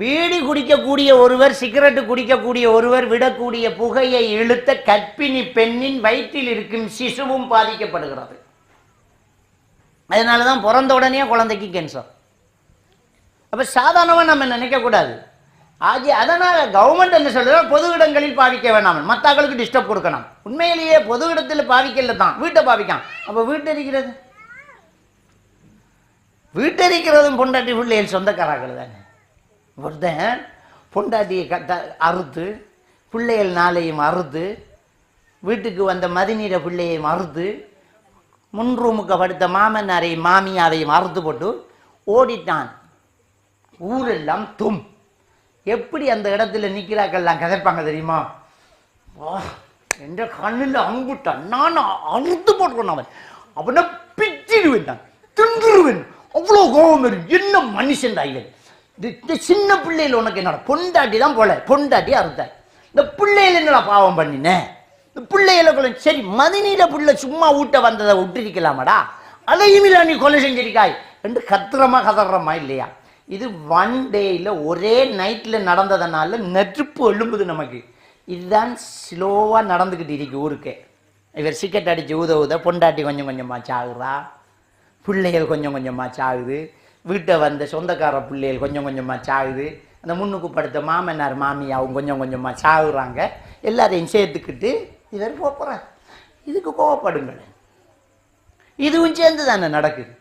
PT குடிக்கக்கூடிய ஒருவர் cigarette குடிக்கக்கூடிய ஒருவர் விடக்கூடிய புகையை இழுத்த கற்பிணி பெண்ணின் வயிற்றில் இருக்கும் சிசுவும் பாதிக்கப்படுகிறது. அதனால தான் பிறந்த உடனே குழந்தைக்கு கேன்சர் அப்போ சாதாரணமாக நம்ம நினைக்கக்கூடாது ஆகிய அதனால் கவர்மெண்ட் என்ன சொல்றது பொது இடங்களில் பாவிக்க வேணாம். மற்றவங்களுக்கு டிஸ்டர்ப் கொடுக்கணும். உண்மையிலேயே பொது இடத்தில் பாவிக்கல தான். வீட்டை பாவிக்கான் அப்போ வீட்டரிக்கிறது வீட்டரிக்கிறதும் பொண்டாட்டி பிள்ளைகள் சொந்தக்காராக்கள் தானே? ஒருத்தன் பொண்டாட்டியை கட்ட அறுத்து பிள்ளைகள் நாளையும் அறுத்து வீட்டுக்கு வந்த மதிநீர பிள்ளையையும் அறுத்து முன் ரூமுக்கு படுத்த மாமனாரையும் மாமியாரையும் அறுத்து போட்டு ஓடிட்டான். ஊரெல்லாம் தும். எப்படி அந்த இடத்துல நிற்கிறாக்கெல்லாம் கதைப்பாங்க தெரியுமா? வா என்ற கண்ணில் அங்குட்டான். நான் அறுத்து போட்டுக்கணும் அவன். அவனை பிச்சிடுவேன் நான். தின்றுவேன். அவ்வளோ கோபம் வரும். என்ன மனுஷன் இவன்? இந்த சின்ன பிள்ளையில் உனக்கு என்னடா? பொண்டாட்டி தான் போல. பொண்டாட்டி அறுத்தாய். இந்த பிள்ளையில என்னடா பாவம் பண்ணினேன் இந்த பிள்ளையில கொலை சரி மதினில புள்ள சும்மா ஊட்ட வந்ததை விட்டுருக்கலாமாடா? அதையும் இல்லை நீ கொலை செஞ்சிருக்காய். என்று கத்திரமா கதறமா இல்லையா? இது ஒன் டேயில் ஒரே நைட்டில் நடந்ததுனால நெருப்பு எழும்புது நமக்கு. இதுதான் ஸ்லோவாக நடந்துக்கிட்டு இருக்கு ஊருக்கு. இவர் சிக்கெட் அடித்து ஊத ஊத பொண்டாட்டி கொஞ்சம் கொஞ்சமாக சாகுறா. பிள்ளைகள் கொஞ்சம் கொஞ்சமாக சாகுது. வீட்டை வந்த சொந்தக்கார பிள்ளைகள் கொஞ்சம் கொஞ்சமாக சாகுது. அந்த முன்னுக்கு படுத்த மாமனார் மாமியாவும் கொஞ்சம் கொஞ்சமாக சாகுறாங்க. எல்லாரையும் சேர்த்துக்கிட்டு இவர் போகிறார் இதுக்கு கோவப்படுங்கள். இதுவும் சேர்ந்து தானே நடக்குது.